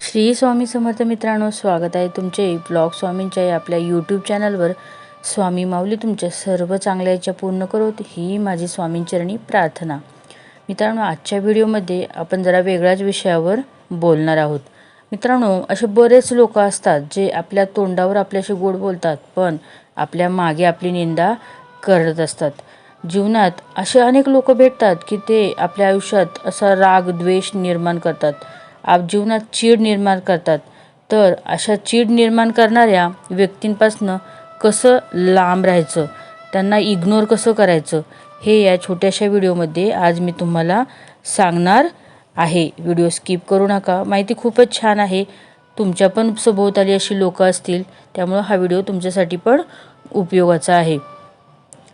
श्री स्वामी समर्थ मित्रांनो स्वागत आहे तुमचे ब्लॉग स्वामींच्या आपल्या यूट्यूब चॅनलवर स्वामी माऊली तुमच्या सर्व चांगल्या इच्छा पूर्ण करोत ही माझी स्वामींचरणी प्रार्थना. मित्रांनो आजच्या व्हिडिओमध्ये आपण जरा वेगळ्याच विषयावर बोलणार आहोत. मित्रांनो असे बरेच लोक असतात जे आपल्या तोंडावर आपल्याशी गोड बोलतात पण आपल्या मागे आपली निंदा करत असतात. जीवनात असे अनेक लोक भेटतात की ते आपल्या आयुष्यात असा राग द्वेष निर्माण करतात. आप जीवनात चीड निर्माण करतात. तर अशा चीड निर्माण करणाऱ्या व्यक्तींपासनं कसं लांब राहायचं? त्यांना इग्नोर कसं करायचं? हे या छोट्याशा व्हिडिओमध्ये आज मी तुम्हाला सांगणार आहे. व्हिडिओ स्किप करू नका. माहिती खूपच छान आहे. तुमच्या पण सभोवताली अशी लोकं असतील त्यामुळं हा व्हिडिओ तुमच्यासाठी पण उपयोगाचा आहे.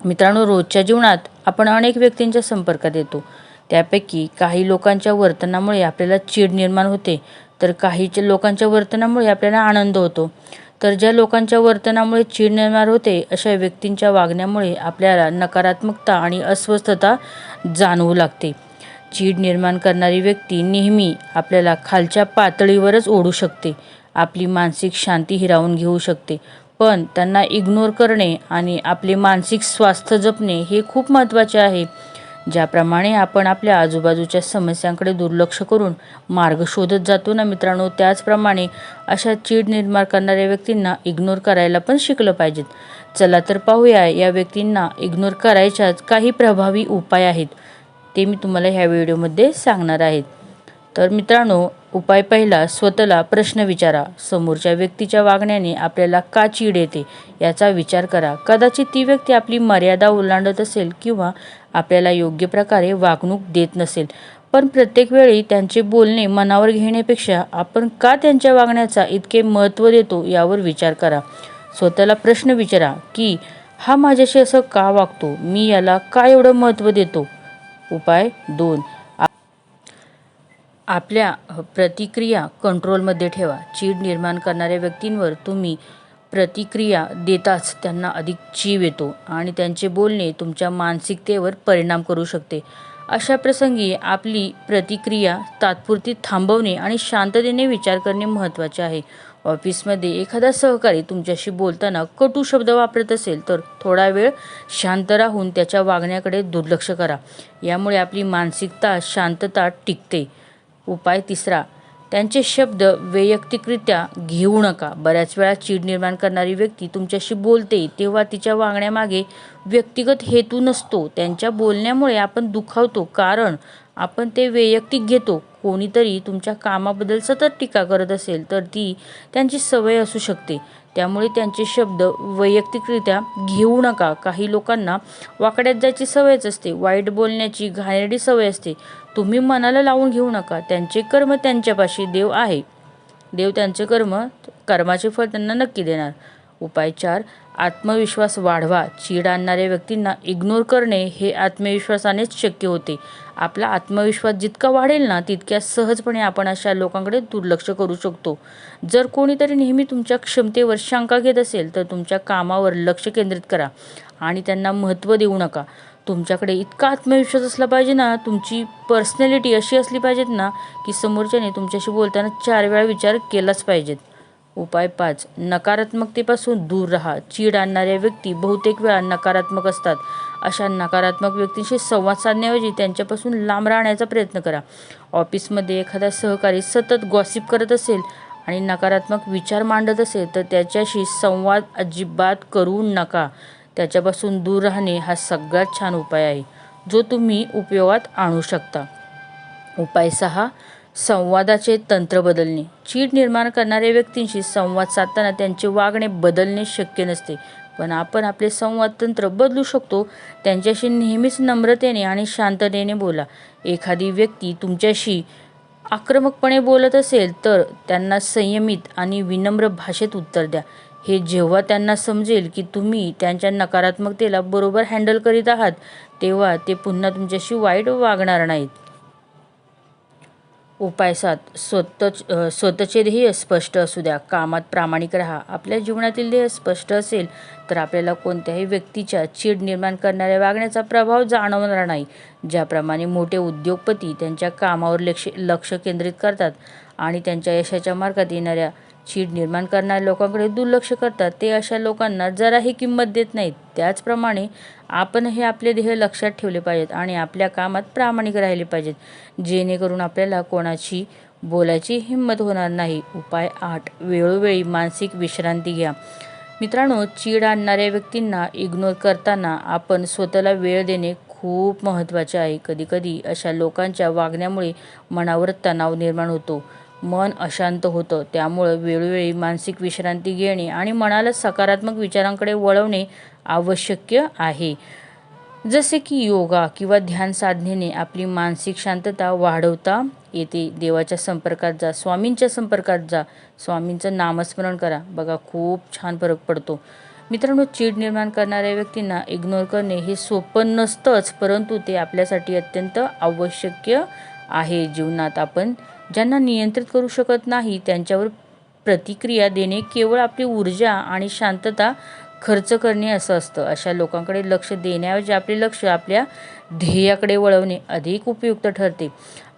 मित्रांनो रोजच्या जीवनात आपण अनेक व्यक्तींच्या संपर्कात येतो. त्यापैकी काही लोकांच्या वर्तनामुळे आपल्याला चीड निर्माण होते. तर काही लोकांच्या वर्तनामुळे आपल्याला आनंद होतो. तर ज्या लोकांच्या वर्तनामुळे चीड निर्माण होते अशा व्यक्तींच्या वागण्यामुळे आपल्याला नकारात्मकता आणि अस्वस्थता जाणवू लागते. चीड निर्माण करणारी व्यक्ती नेहमी आपल्याला खालच्या पातळीवरच ओढू शकते. आपली मानसिक शांती हिरावून घेऊ शकते. पण त्यांना इग्नोर करणे आणि आपले मानसिक स्वास्थ्य जपणे हे खूप महत्त्वाचे आहे. ज्याप्रमाणे आपण आपल्या आजूबाजूच्या समस्यांकडे दुर्लक्ष करून मार्ग शोधत जातो ना मित्रांनो त्याचप्रमाणे अशा चीड निर्माण करणाऱ्या व्यक्तींना इग्नोर करायला पण शिकलं पाहिजेत. चला तर पाहूया या व्यक्तींना इग्नोर करायच्याच काही प्रभावी उपाय आहेत. ते मी तुम्हाला ह्या व्हिडिओमध्ये सांगणार आहेत तर मित्रांनो उपाय पहिला स्वतःला प्रश्न विचारा. समोरच्या व्यक्तीच्या वागण्याने आपल्याला का चीड येते याचा विचार करा. कदाचित ती व्यक्ती आपली मर्यादा ओलांडत असेल किंवा आपल्याला योग्य प्रकारे वागणूक देत नसेल. पण प्रत्येक वेळी त्यांचे बोलणे मनावर घेण्यापेक्षा आपण का त्यांच्या वागण्याचा इतके महत्त्व देतो यावर विचार करा. स्वतःला प्रश्न विचारा की हा माझ्याशी असं का वागतो? मी याला का एवढं महत्त्व देतो? उपाय दोन. आपल्या प्रतिक्रिया कंट्रोलमध्ये ठेवा. चीड निर्माण करणाऱ्या व्यक्तींवर तुम्ही प्रतिक्रिया देताच त्यांना अधिक चीव येतो आणि त्यांचे बोलणे तुमच्या मानसिकतेवर परिणाम करू शकते. अशा प्रसंगी आपली प्रतिक्रिया तात्पुरती थांबवणे आणि शांततेने विचार करणे महत्त्वाचे आहे. ऑफिसमध्ये एखादा सहकारी तुमच्याशी बोलताना कटू शब्द वापरत असेल तर थोडा वेळ शांत राहून त्याच्या वागण्याकडे दुर्लक्ष करा. यामुळे आपली मानसिकता शांतता टिकते. उपाय तिसरा त्यांचे शब्द वैयक्तिकरित्या घेऊ नका. बऱ्याच वेळा चीड निर्माण करणारी व्यक्ती तुमच्याशी बोलते तेव्हा तिच्या वागण्यामागे व्यक्तिगत हेतू नसतो. त्यांच्या बोलण्यामुळे आपण दुखावतो कारण आपण ते वैयक्तिक घेतो. कोणीतरी तुमच्या कामाबद्दल सतत टीका करत असेल तर ती त्यांची सवय असू शकते. त्यामुळे त्यांचे शब्द वैयक्तिकरित्या घेऊ नका. काही लोकांना वाकड्यात जायची सवयच असते वाईट बोलण्याची घाणेरडी सवय असते. तुम्ही मनाला लावून घेऊ नका. त्यांचे कर्म त्यांच्यापाशी देव आहे. देव त्यांचे कर्म कर्माचे फळ त्यांना नक्की देणार. उपाय चार आत्मविश्वास वाढवा. चीड आणणाऱ्या व्यक्तींना इग्नोर करणे हे आत्मविश्वासानेच शक्य होते. आपला आत्मविश्वास जितका वाढेल ना तितक्या सहजपणे आपण अशा लोकांकडे दुर्लक्ष करू शकतो. जर कोणीतरी नेहमी तुमच्या क्षमतेवर शंका घेत असेल तर तुमच्या कामावर लक्ष केंद्रित करा आणि त्यांना महत्त्व देऊ नका. तुमच्याकडे इतका आत्मविश्वास असला पाहिजे ना तुमची पर्सनॅलिटी अशी असली पाहिजेत ना की समोरच्याने तुमच्याशी बोलताना चार वेळा विचार केलाच पाहिजेत. उपाय पाच. नकारात्मकतेपासून दूर राहा. चीड आणणाऱ्या व्यक्ती बहुतेक वेळा नकारात्मक असतात. अशा नकारात्मक व्यक्तींशी संवाद साधण्याऐवजी त्यांच्यापासून लांब राहण्याचा प्रयत्न करा. ऑफिसमध्ये एखादा सहकारी सतत गॉसिप करत असेल आणि नकारात्मक विचार मांडत असेल तर त्याच्याशी संवाद अजिबात करू नका. त्याच्यापासून दूर राहणे हा सगळ्यात छान उपाय आहे जो तुम्ही उपयोगात आणू शकता. उपाय सहा. संवादाचे तंत्र बदलणे. चीड निर्माण करणाऱ्या व्यक्तींशी संवाद साधताना त्यांचे वागणे बदलणे शक्य नसते. पण आपण आपले संवाद तंत्र बदलू शकतो. त्यांच्याशी नेहमीच नम्रतेने आणि शांततेने बोला. एखादी व्यक्ती तुमच्याशी आक्रमकपणे बोलत असेल तर त्यांना संयमित आणि विनम्र भाषेत उत्तर द्या. हे जेव्हा त्यांना समजेल की तुम्ही त्यांच्या नकारात्मकतेला बरोबर हँडल करीत आहात तेव्हा ते पुन्हा तुमच्याशी वाईट वागणार नाहीत. उपाय सात स्वतः स्वतःचे ध्येय स्पष्ट असू द्या. कामात प्रामाणिक राहा. आपल्या जीवनातील ध्येय स्पष्ट असेल तर आपल्याला कोणत्याही व्यक्तीच्या चीड निर्माण करणाऱ्या वागण्याचा प्रभाव जाणवणार नाही. ज्याप्रमाणे मोठे उद्योगपती त्यांच्या कामावर लक्ष लक्ष केंद्रित करतात आणि त्यांच्या यशाच्या मार्गात येणाऱ्या चीड निर्माण करणाऱ्या लोकांकडे दुर्लक्ष करतात. ते अशा लोकांना जराही किंमत देत नाहीत. त्याचप्रमाणे आपण हे आपले ध्येय लक्षात ठेवले पाहिजेत आणि आपल्या कामात प्रामाणिक राहिले पाहिजेत. जेणेकरून आपल्याला कोणाची बोलायची हिंमत होणार नाही. उपाय आठ. वेळोवेळी मानसिक विश्रांती घ्या. मित्रांनो चीड आणणाऱ्या व्यक्तींना इग्नोर करताना आपण स्वतःला वेळ देणे खूप महत्त्वाचे आहे. कधीकधी अशा लोकांच्या वागण्यामुळे मनावर तणाव निर्माण होतो. मन अशांत होतं. त्यामुळं वेळोवेळी मानसिक विश्रांती घेणे आणि मनाला सकारात्मक विचारांकडे वळवणे आवश्यक आहे. जसे की योगा किंवा ध्यान साधनेने आपली मानसिक शांतता वाढवता येते. देवाच्या संपर्कात जा स्वामींच्या संपर्कात जा. स्वामींचं नामस्मरण करा. बघा खूप छान फरक पडतो. मित्रांनो चीड निर्माण करणाऱ्या व्यक्तींना इग्नोर करणे हे सोपं नसतंच परंतु ते आपल्यासाठी अत्यंत आवश्यक आहे. जीवनात आपण ज्यांना नियंत्रित करू शकत नाही त्यांच्यावर प्रतिक्रिया देणे केवळ आपली ऊर्जा आणि शांतता खर्च करणे असं असतं. अशा लोकांकडे लक्ष देण्याऐवजी आपले लक्ष आपल्या ध्येयाकडे वळवणे अधिक उपयुक्त ठरते.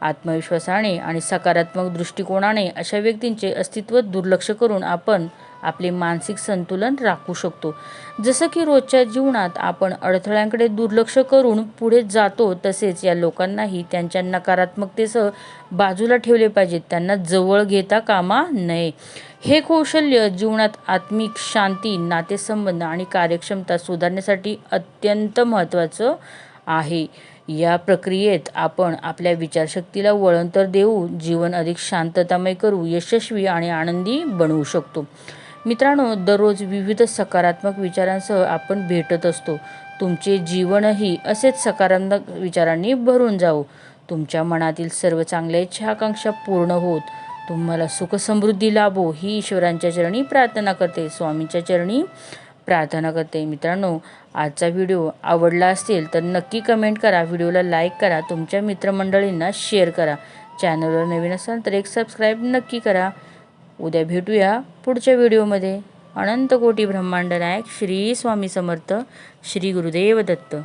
आत्मविश्वासाने आणि सकारात्मक दृष्टिकोनाने अशा व्यक्तींचे अस्तित्व दुर्लक्ष करून आपण आपले मानसिक संतुलन राखू शकतो. जसं की रोजच्या जीवनात आपण अडथळ्यांकडे दुर्लक्ष करून पुढे जातो तसेच या लोकांनाही त्यांच्या नकारात्मकतेसह बाजूला ठेवले पाहिजेत. त्यांना जवळ घेता कामा नये. हे कौशल्य जीवनात आत्मिक शांती नातेसंबंध आणि कार्यक्षमता सुधारण्यासाठी अत्यंत महत्त्वाचं आहे. या प्रक्रियेत आपण आपल्या विचारशक्तीला वळण तर देऊ जीवन अधिक शांततामय करू यशस्वी आणि आनंदी बनवू शकतो. मित्रांनो दररोज विविध सकारात्मक विचारांसह आपण भेटत असतो. तुमचे जीवनही असेच सकारात्मक विचारांनी भरून जावो. तुमच्या मनातील सर्व चांगल्या इच्छा आकांक्षा पूर्ण होत. तुम्हाला सुखसमृद्धी लाभो ही ईश्वरांच्या चरणी प्रार्थना करते स्वामींच्या चरणी प्रार्थना करते. मित्रांनो आजचा व्हिडिओ आवडला असेल तर नक्की कमेंट करा व्हिडिओला लाईक करा तुमच्या मित्रमंडळींना शेअर करा. चॅनलवर नवीन असाल तर एक सबस्क्राईब नक्की करा. उद्या भेटूया पुढच्या व्हिडिओमध्ये. अनंत कोटी ब्रह्मांड नायक श्री स्वामी समर्थ श्री गुरुदेव दत्त.